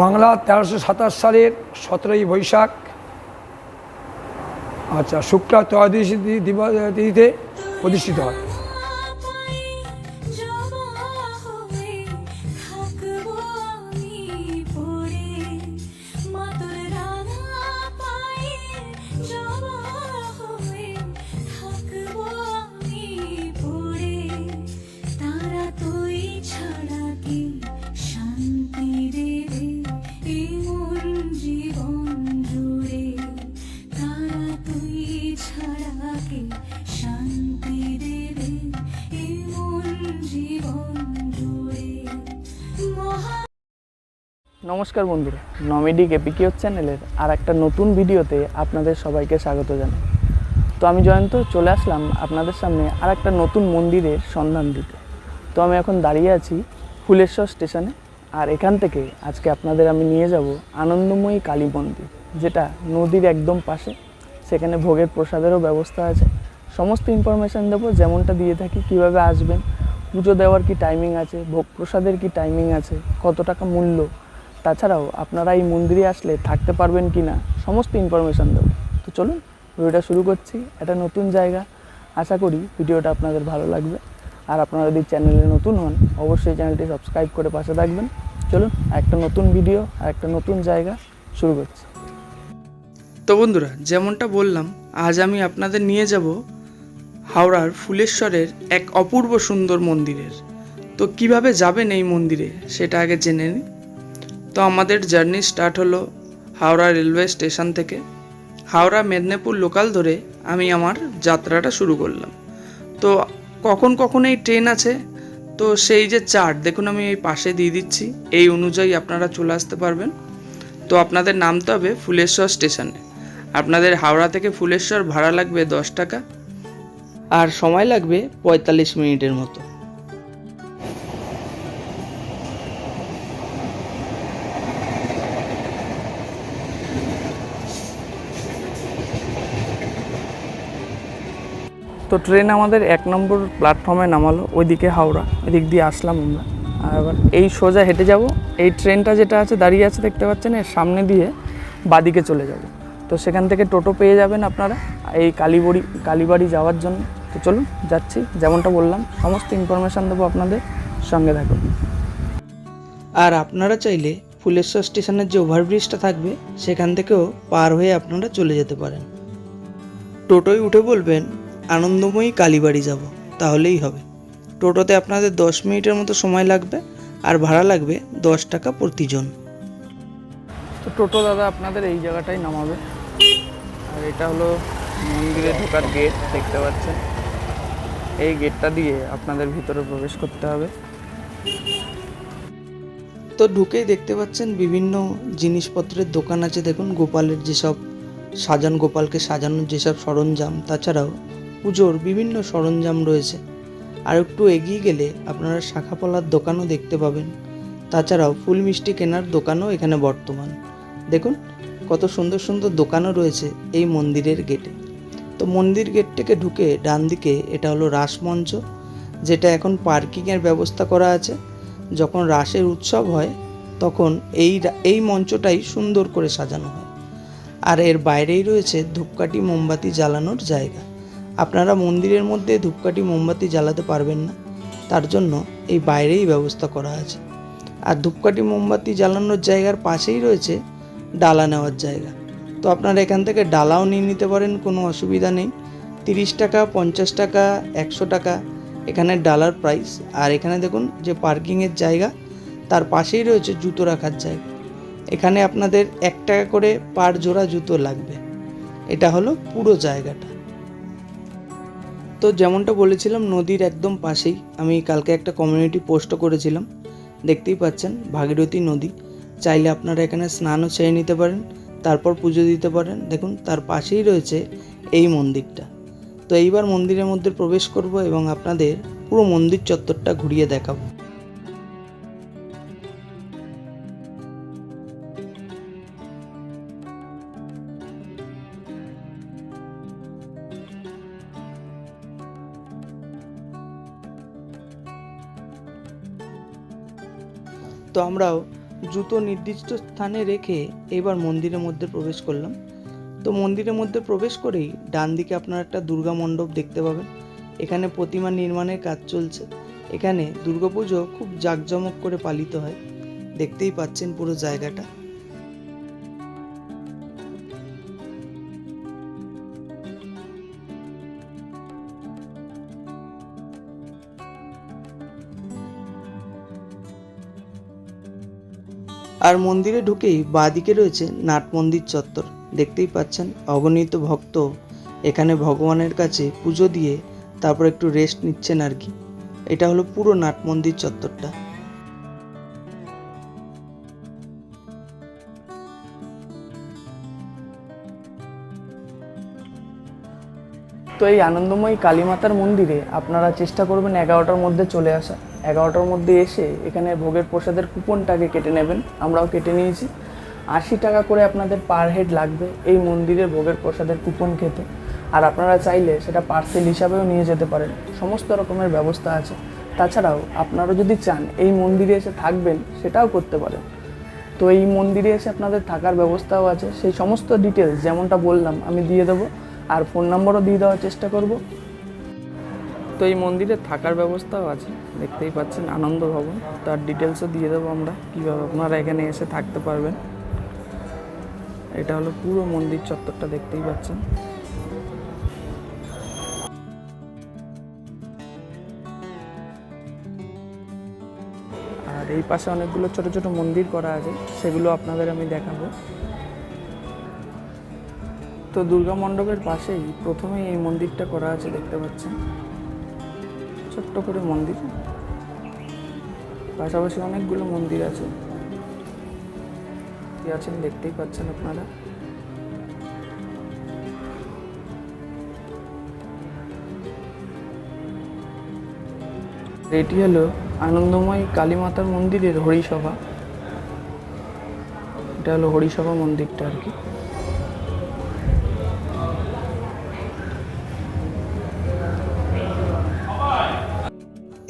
বাংলা তেরোশো সাতাশ সালের সতেরোই বৈশাখ। আচ্ছা শুক্লা ত্রয়োদশী দিবস তিথিতে প্রতিষ্ঠিত হয়। তুই ছাড়া কি শান্তি দেবে এই মন জীবন জুড়ে। নমস্কার বন্ধুরা নমেডিক এপিকিওর চ্যানেলের আর একটা নতুন ভিডিওতে আপনাদের সবাইকে স্বাগত জানাই। তো আমি জয়ন্ত, চলে আসলাম আপনাদের সামনে আর একটা নতুন মন্দিরের সন্ধান দিতে। তো আমি এখন দাঁড়িয়ে আছি ফুলেশ্বর স্টেশনে, আর এখান থেকে আজকে আপনাদের আমি নিয়ে যাব আনন্দময়ী কালী মন্দির, যেটা নদীর একদম পাশে। সেখানে ভোগের প্রসাদেরও ব্যবস্থা আছে। সমস্ত ইনফরমেশান দেবো, যেমনটা দিয়ে থাকি, কীভাবে আসবেন, পুজো দেওয়ার কি টাইমিং আছে, ভোগ প্রসাদের কি টাইমিং আছে, কত টাকা মূল্য। তাছাড়াও আপনারা এই মন্দিরে আসলে থাকতে পারবেন কি না সমস্ত ইনফরমেশান দেবো। তো চলুন, ভিডিওটা শুরু করছি। একটা নতুন জায়গা। আশা করি ভিডিওটা আপনাদের ভালো লাগবে। আর আপনারা যদি চ্যানেলে নতুন হন, অবশ্যই চ্যানেলটি সাবস্ক্রাইব করে পাশে থাকবেন। চলুন, একটা নতুন ভিডিও আর একটা নতুন জায়গা শুরু করছি। তো বন্ধুরা, যেমনটা বললাম, আজ আমি আপনাদের নিয়ে যাব হাওড়ার ফুলেশ্বরের এক অপূর্ব সুন্দর মন্দিরের। তো কীভাবে যাবেন এই মন্দিরে, সেটা আগে জেনে নিই। তো আমাদের জার্নি স্টার্ট হলো হাওড়া রেলওয়ে স্টেশন থেকে। হাওড়া মেদিনীপুর লোকাল ধরে আমি আমার যাত্রাটা শুরু করলাম। তো কখন কখন এই ট্রেন আছে? তো সেই যে চার্ট, দেখুন আমি এই পাশে দিয়ে দিচ্ছি, এই অনুযায়ী আপনারা চলে আসতে পারবেন। তো আপনাদের নামতে হবে ফুলেশ্বর স্টেশনে। আপনাদের হাওড়া থেকে ফুলেশ্বর ভাড়া লাগবে দশ টাকা আর সময় লাগবে পঁয়তাল্লিশ মিনিটের মতো। তো ট্রেন আমাদের এক নম্বর প্ল্যাটফর্মে নামালো, ওইদিকে হাওড়া, এদিক দিয়ে আসলাম আমরা। আর এবার এই সোজা হেঁটে যাব, এই ট্রেনটা যেটা আছে, দাঁড়িয়ে আছে, দেখতে পাচ্ছেন, এর সামনে দিয়ে বাদিকে চলে যাব। তো সেখান থেকে টোটো পেয়ে যাবেন আপনারা, এই কালীবাড়ি কালীবাড়ি যাওয়ার জন্য। তো চলুন, যাচ্ছি। যেমনটা বললাম, সমস্ত ইনফরমেশান দেবো আপনাদের সঙ্গে থাকুন। আর আপনারা চাইলে ফুলেশ্বর স্টেশনের যে ওভারব্রিজটা থাকবে, সেখান থেকেও পার হয়ে আপনারা চলে যেতে পারেন। টোটোয় উঠে বলবেন, আনন্দময়ী কালীবাড়ি যাব। তাহলেই হবে। টোটোতে আপনাদের দশ মিনিটের মতো সময় লাগবে, আর ভাড়া লাগবে দশ টাকা প্রতিজন। তো টোটো দাদা আপনাদের এই জায়গাটাই নামাবে। আর এটা হলো মন্দিরে ঢোকার গেট দেখতে পাচ্ছেন। এই গেটটা দিয়ে আপনাদের ভিতরে প্রবেশ করতে হবে। তো ঢুকেই দেখতে পাচ্ছেন বিভিন্ন জিনিসপত্রের দোকান আছে। দেখুন গোপালের যেসব সাজান গোপালকে সাজানোর যেসব সরঞ্জাম তাছাড়াও পুজোর বিভিন্ন সরঞ্জাম রয়েছে। আর একটু এগিয়ে গেলে আপনারা শাখাপলার দোকানও দেখতে পাবেন। তাছাড়াও ফুল মিষ্টি কেনার দোকানও এখানে বর্তমান। দেখুন, কত সুন্দর সুন্দর দোকানও রয়েছে এই মন্দিরের গেটে। তো মন্দির গেট থেকে ঢুকে ডান দিকে এটা হলো রাসমঞ্চ, যেটা এখন পার্কিংয়ের ব্যবস্থা করা আছে। যখন রাসের উৎসব হয়, তখন এই এই মঞ্চটাই সুন্দর করে সাজানো হয়। আর এর বাইরেই রয়েছে ধূপকাঠি মোমবাতি জ্বালানোর জায়গা। আপনারা মন্দিরের মধ্যে ধূপকাঠি মোমবাতি জ্বালাতে পারবেন না, তার জন্য এই বাইরেই ব্যবস্থা করা আছে। আর ধূপকাঠি মোমবাতি জ্বালানোর জায়গার পাশেই রয়েছে ডালা নেওয়ার জায়গা। তো আপনারা এখান থেকে ডালাও নিয়ে নিতে পারেন, কোনো অসুবিধা নেই। তিরিশ টাকা, পঞ্চাশ টাকা, একশো টাকা, এখানে ডালার প্রাইস আর এখানে দেখুন যে পার্কিংয়ের জায়গা, তার পাশেই রয়েছে জুতো রাখার জায়গা। এখানে আপনাদের এক টাকা করে পার জোড়া জুতো লাগবে। এটা হলো পুরো জায়গাটা। তো যেমনটা বলেছিলাম, নদীর একদম পাশেই। আমি কালকে একটা কমিউনিটি পোস্টও করেছিলাম। দেখতেই পাচ্ছেন, ভাগীরথী নদী। চাইলে আপনারা এখানে স্নানও সেরে নিতে পারেন, তারপর পুজো দিতে পারেন। দেখুন, তার পাশেই রয়েছে এই মন্দিরটা। তো এইবার মন্দিরের মধ্যে প্রবেশ করব এবং আপনাদের পুরো মন্দির চত্বরটা ঘুরিয়ে দেখাবো। তো আমরাও জুতো নির্দিষ্ট স্থানে রেখে এবার মন্দিরের মধ্যে প্রবেশ করলাম। তো মন্দিরের মধ্যে প্রবেশ করেই ডান দিকে আপনারা একটা দুর্গা মণ্ডপ দেখতে পাবেন। এখানে প্রতিমা নির্মাণের কাজ চলছে। এখানে দুর্গাপুজো খুব জাঁকজমক করে পালিত হয়। দেখতেই পাচ্ছেন পুরো জায়গাটা। আর মন্দিরে ঢুকেই বাঁদিকে রয়েছে নাট মন্দির চত্বর। দেখতেই পাচ্ছেন, অগণিত ভক্ত এখানে ভগবানের কাছে পুজো দিয়ে তারপর একটু রেস্ট নিচ্ছেন আর কি। এটা হলো পুরো নাট মন্দির চত্বরটা। তো এই আনন্দময়ী কালীমাতার মন্দিরে আপনারা চেষ্টা করবেন এগারোটার মধ্যে চলে আসা এগারোটার মধ্যে এসে এখানে ভোগের প্রসাদের কুপনটাকে কেটে নেবেন। আমরাও কেটে নিয়েছি। আশি টাকা করে আপনাদের পার হেড লাগবে এই মন্দিরের ভোগের প্রসাদের কুপন খেতে। আর আপনারা চাইলে সেটা পার্সেল হিসাবেও নিয়ে যেতে পারেন। সমস্ত রকমের ব্যবস্থা আছে। তাছাড়াও আপনারা যদি চান এই মন্দিরে এসে থাকবেন, সেটাও করতে পারেন। তো এই মন্দিরে এসে আপনাদের থাকার ব্যবস্থাও আছে। সেই সমস্ত ডিটেলস যেমনটা বললাম, আমি দিয়ে দেবো। আর ফোন নম্বরও দিয়ে দেওয়ার চেষ্টা করব। তো এই মন্দিরে থাকার ব্যবস্থাও আছে, দেখতেই পাচ্ছেন আনন্দ ভবন তার ডিটেলসও দিয়ে দেবো আমরা, কীভাবে আপনারা এখানে এসে থাকতে পারবেন। এটা হলো পুরো মন্দির চত্বরটা, দেখতেই পাচ্ছেন। আর এই পাশে অনেকগুলো ছোট ছোট মন্দির করা আছে, সেগুলো আপনাদের আমি দেখাবো। তো দুর্গা মণ্ডপের পাশেই প্রথমেই এই মন্দিরটা করা আছে, দেখতে পাচ্ছেন। ছোট্ট করে মন্দির। পাশাপাশি অনেকগুলো মন্দির আছে। কি আছেন দেখতেই পাচ্ছেন আপনারা। এটি হলো আনন্দময় কালীমাতার মন্দিরের হরিসভা। এটা হলো হরিসভা মন্দিরটা আর কি।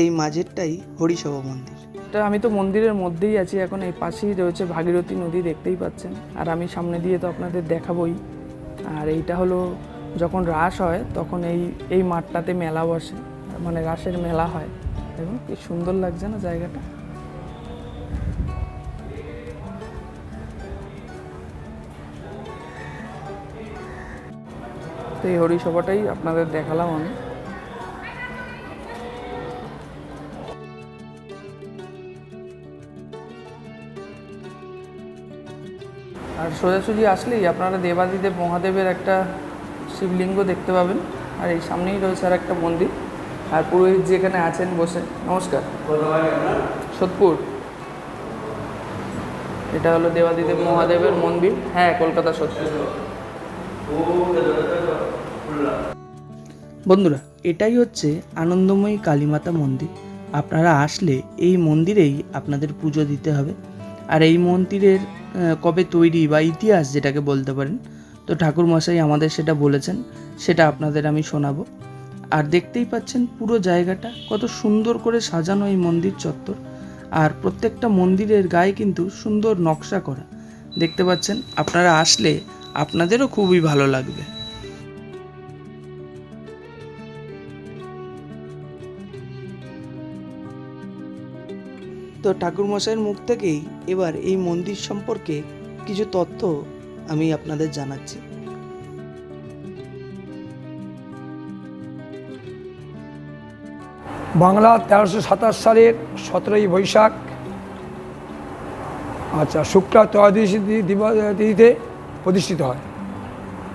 এই মাঝেরটাই হরিসভা মন্দির। এটা আমি তো মন্দিরের মধ্যেই আছি, এখন এই পাশেই রয়েছে ভাগীরথী নদী, দেখতেই পাচ্ছেন। আর আমি সামনে দিয়ে তো আপনাদের দেখাবই। আর এইটা হলো যখন রাস হয়, তখন এই এই মাঠটাতে মেলা বসে। মানে রাসের মেলা হয়। এবং কি সুন্দর লাগছে না জায়গাটা। তো এই হরিসভাটাই আপনাদের দেখালাম আমি। সোজাসুজি আসলেই আপনারা দেবাদিদেব মহাদেবের একটা শিবলিঙ্গ দেখতে পাবেন। আর এই সামনেই রয়েছে আর একটা মন্দির। আর পুরোহিত যেখানে আছেন বসে নমস্কার। সোদপুর। এটা হলো দেবাদিদেব মহাদেবের মন্দির। হ্যাঁ কলকাতা সোদপুর। বন্ধুরা, এটাই হচ্ছে আনন্দময়ী কালীমাতা মন্দির। আপনারা আসলে এই মন্দিরেই আপনাদের পুজো দিতে হবে। আর এই মন্দিরের কবে তৈরি বা ইতিহাস যেটাকে বলতে পারেন। তো ঠাকুর মশাই আমাদের সেটা বলেছেন, সেটা আপনাদের আমি শোনাবো। আর দেখতেই পাচ্ছেন পুরো জায়গাটা কত সুন্দর করে সাজানো এই মন্দির চত্বর। আর প্রত্যেকটা মন্দিরের গায়ে কিন্তু সুন্দর নকশা করা। দেখতে পাচ্ছেন, আপনারা আসলে আপনাদেরও খুবই ভালো লাগবে। ঠাকুরমশাইয়ের মুখ থেকেই এবার এই মন্দির সম্পর্কে কিছু তথ্য আমি আপনাদের জানাচ্ছি। বাংলা তেরোশো সাতাশ সালের সতেরোই বৈশাখ আচ্ছা শুক্লা ত্রয়োদশী তি- তিথিতে প্রতিষ্ঠিত হয়।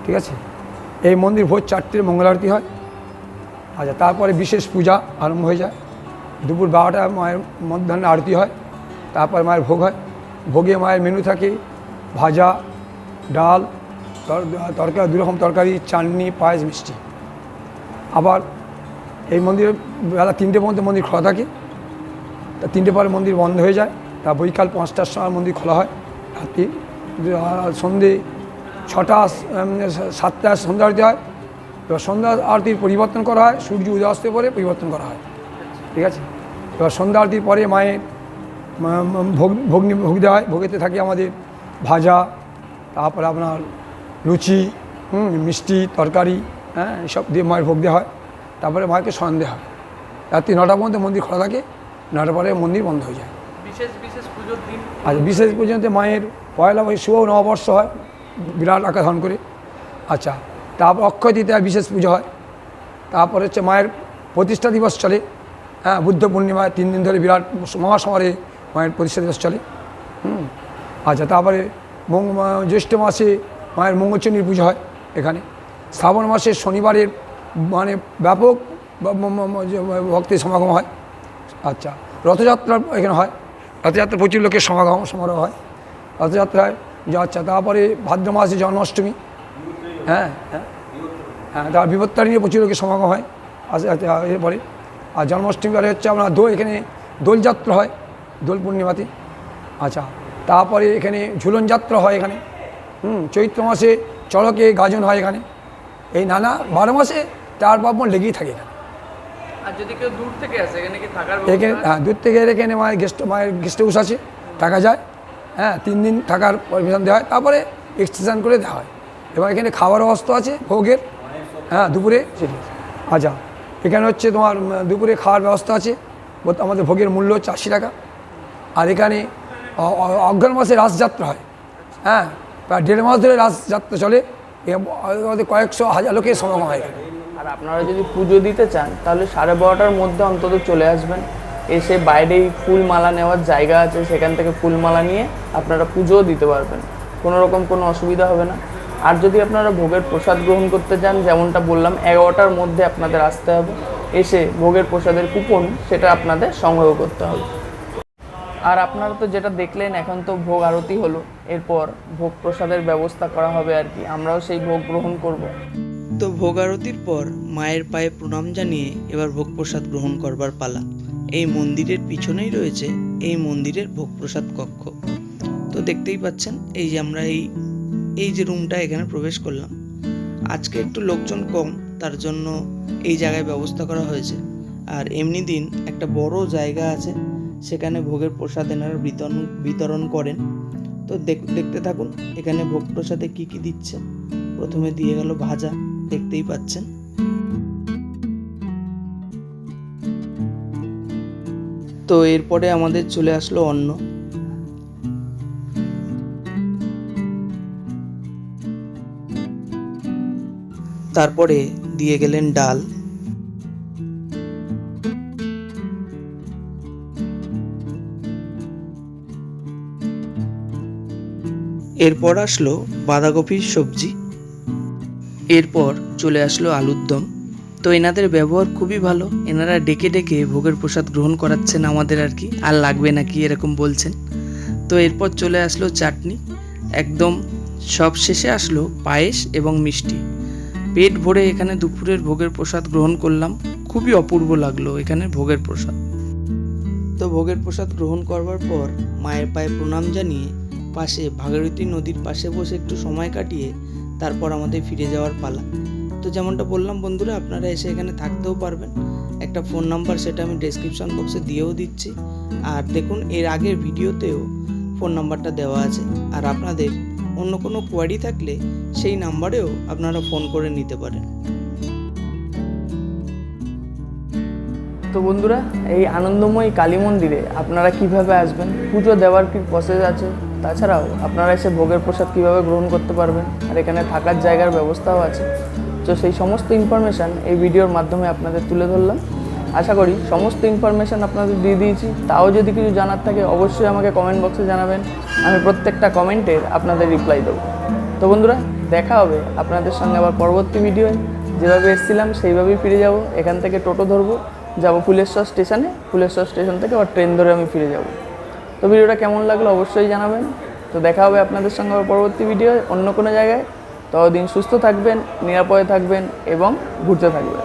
ঠিক আছে? এই মন্দির ভোর চারটের মঙ্গল আরতি হয়। আচ্ছা তারপরে বিশেষ পূজা আরম্ভ হয়ে যায়। দুপুর বারোটা মায়ের মধ্যাহ্নে আরতি হয়, তারপর মায়ের ভোগ হয়। ভোগে মায়ের মেনু থাকে ভাজা, ডাল তরকারি দু রকম তরকারি, চাটনি, পায়েস, মিষ্টি। আবার এই মন্দিরে বেলা তিনটে পর্যন্ত মন্দির খোলা থাকে। তা তিনটে পরে মন্দির বন্ধ হয়ে যায়। তা বৈকাল পাঁচটার সময় মন্দির খোলা হয়। রাত্রি সন্ধে ছটা সাতটা, সন্ধ্যা আরতি হয়। সন্ধ্যা আরতির পরিবর্তন করা হয়। সূর্য উদয় পরে পরিবর্তন করা হয়। ঠিক আছে? এবার সন্ধ্যা আরতির পরে মায়ের ভোগ ভোগ ভোগ দেওয়া হয় ভোগেতে থাকে আমাদের ভাজা তারপরে আপনার লুচি হুম, মিষ্টি তরকারি হ্যাঁ এসব দিয়ে মায়ের ভোগ দেওয়া হয়। তারপরে মাকে স্নান দেওয়া হয়। রাত্রি নটা পর্যন্ত মন্দির খোলা থাকে নটার পরে মন্দির বন্ধ হয়ে যায়। বিশেষ বিশেষ পুজোর আর বিশেষ পর্যন্ত মায়ের পয়লা বৈ শুভ নববর্ষ হয় বিরাট আকার ধারণ করে। আচ্ছা তারপর অক্ষয় তৃতীয়া বিশেষ পুজো হয়। তারপর হচ্ছে মায়ের প্রতিষ্ঠা দিবস চলে। হ্যাঁ বুদ্ধ পূর্ণিমায় তিন দিন ধরে বিরাট মহাসমারে মায়ের প্রতিষ্ঠা দিবস চলে। হুম আচ্ছা তারপরে জ্যৈষ্ঠ মাসে মায়ের মঙ্গলচণ্ডীর পুজো হয় এখানে। শ্রাবণ মাসে শনিবারের মানে ব্যাপক ভক্তের সমাগম হয়। আচ্ছা রথযাত্রা এখানে হয়। রথযাত্রা প্রচুর লোকের সমাগম, সমারোহ হয়। রথযাত্রায় আচ্ছা তারপরে ভাদ্র মাসে জন্মাষ্টমী। হ্যাঁ হ্যাঁ হ্যাঁ তার বিপত্তারিণী প্রচুর লোকের সমাগম হয়। আচ্ছা আচ্ছা এরপরে আর জন্মাষ্টমী পরে হচ্ছে আপনার দোল এখানে দোলযাত্রা হয় দোল পূর্ণিমাতে। আচ্ছা তারপরে এখানে ঝুলন যাত্রা হয় এখানে। হুম চৈত্র মাসে চড়কে গাজন হয় এখানে। এই নানা বারো মাসে চার পার্বণ লেগেই থাকে এখানে। এখানে এখানে হ্যাঁ দূর থেকে এখানে মায়ের গেস্ট মায়ের গেস্ট হাউস আছে থাকা যায়। হ্যাঁ তিন দিন থাকার পারমিশন দেওয়া হয়। তারপরে এক্সটেনশন করে দেওয়া হয়। এবং এখানে খাবার ব্যবস্থা আছে ভোগের। হ্যাঁ দুপুরে। সেটি আচ্ছা এখানে হচ্ছে তোমার দুপুরে খাওয়ার ব্যবস্থা আছে। আমাদের ভোগের মূল্য হচ্ছে আশি টাকা। আর এখানে অজ্ঞান মাসে রাসযাত্রা হয়। হ্যাঁ প্রায় দেড় মাস ধরে রাসযাত্রা চলে। আমাদের কয়েকশো হাজার লোকের সমাগম হয় আর আপনারা যদি পুজো দিতে চান, তাহলে সাড়ে বারোটার মধ্যে অন্তত চলে আসবেন। এসে বাইরেই ফুল মালা নেওয়ার জায়গা আছে, সেখান থেকে ফুল মালা নিয়ে আপনারা পুজোও দিতে পারবেন। কোনো রকম কোনো অসুবিধা হবে না। আর যদি আপনারা ভোগের প্রসাদ গ্রহণ করতে চান যেমনটা বললাম, এগারোটার মধ্যে আপনাদের আসতে হবে। এসে ভোগের প্রসাদের কুপন সেটা আপনাদের সংগ্রহ করতে হবে। আর আপনারা তো যেটা দেখলেন, এখন তো ভোগ আরতি হলো। এরপর ভোগ প্রসাদের ব্যবস্থা করা হবে আর কি। আমরাও সেই ভোগ গ্রহণ করব। তো ভোগ আরতির পর মায়ের পায়ে প্রণাম জানিয়ে এবার ভোগ প্রসাদ গ্রহণ করবার পালা। এই মন্দিরের পিছনেই রয়েছে এই মন্দিরের ভোগ প্রসাদ কক্ষ। তো দেখতেই পাচ্ছেন, এই যে আমরা এই এই যে রুমটা এখানে প্রবেশ করলাম। আজকে একটু লোকজন কম, তার জন্য এই জায়গায় ব্যবস্থা করা হয়েছে। আর এমনি দিন একটা বড় জায়গা আছে, সেখানে ভোগের প্রসাদ এনারা বিতরণ বিতরণ করেন। তো দেখ- দেখতে থাকুন, এখানে ভোগ প্রসাদে কী কী দিচ্ছে। প্রথমে দিয়ে গেল ভাজা, দেখতেই পাচ্ছেন। তো এরপরে আমাদের চলে আসলো অন্ন। তারপরে দিয়ে গেলেন ডাল। এরপর আসলো বাঁধাকপির সবজি। এরপর চলে আসলো আলুর দম। তো এনাদের ব্যবহার খুবই ভালো। এনারা ডেকে ডেকে ভোগের প্রসাদ গ্রহণ করাচ্ছেন আমাদের আর কি। আর লাগবে নাকি এরকম বলছেন। তো এরপর চলে আসলো চাটনি। একদম সব শেষে আসলো পায়েস এবং মিষ্টি। পেট ভরে এখানে দুপুরের ভোগের প্রসাদ গ্রহণ করলাম। খুবই অপূর্ব লাগল এখানে ভোগের প্রসাদ। তো ভোগের প্রসাদ গ্রহণ করবার পর মায়ের পায়ে প্রণাম জানিয়ে পাশে ভাগীরথী নদীর পাশে বসে একটু সময় কাটিয়ে তারপর আমাদের ফিরে যাওয়ার পালা। তো যেমনটা বললাম বন্ধুরা, আপনারা এসে এখানে থাকতেও পারবেন। একটা ফোন নাম্বার সেটা আমি ডেসক্রিপশন বক্সে দিয়েও দিচ্ছি। আর দেখুন, এর আগের ভিডিওতেও ফোন নাম্বারটা দেওয়া আছে। আর আপনাদের অন্য কোনো কোয়ারি থাকলে সেই নাম্বারেও আপনারা ফোন করে নিতে পারেন। তো বন্ধুরা, এই আনন্দময় কালী মন্দিরে আপনারা কীভাবে আসবেন? পুজো দেওয়ার কি প্রসেস আছে? তাছাড়াও আপনারা এসে ভোগের প্রসাদ কীভাবে গ্রহণ করতে পারবেন? আর এখানে থাকার জায়গার ব্যবস্থাও আছে। তো সেই সমস্ত ইনফরমেশান এই ভিডিওর মাধ্যমে আপনাদের তুলে ধরলাম। আশা করি সমস্ত ইনফরমেশান আপনাদের দিয়ে দিয়েছি। তাও যদি কিছু জানার থাকে, অবশ্যই আমাকে কমেন্ট বক্সে জানাবেন। আমি প্রত্যেকটা কমেন্টের আপনাদের রিপ্লাই দেবো। তো বন্ধুরা, দেখা হবে আপনাদের সঙ্গে আবার পরবর্তী ভিডিওয় যেভাবে এসেছিলাম, সেইভাবেই ফিরে যাব। এখান থেকে টোটো ধরবো। যাব ফুলেশ্বর স্টেশনে ফুলেশ্বর স্টেশন থেকে আবার ট্রেন ধরে আমি ফিরে যাব। তো ভিডিওটা কেমন লাগল অবশ্যই জানাবেন। তো দেখা হবে আপনাদের সঙ্গে আবার পরবর্তী ভিডিও অন্য কোনো জায়গায়। ততদিন সুস্থ থাকবেন, নিরাপদে থাকবেন এবং ঘুরতে থাকবেন।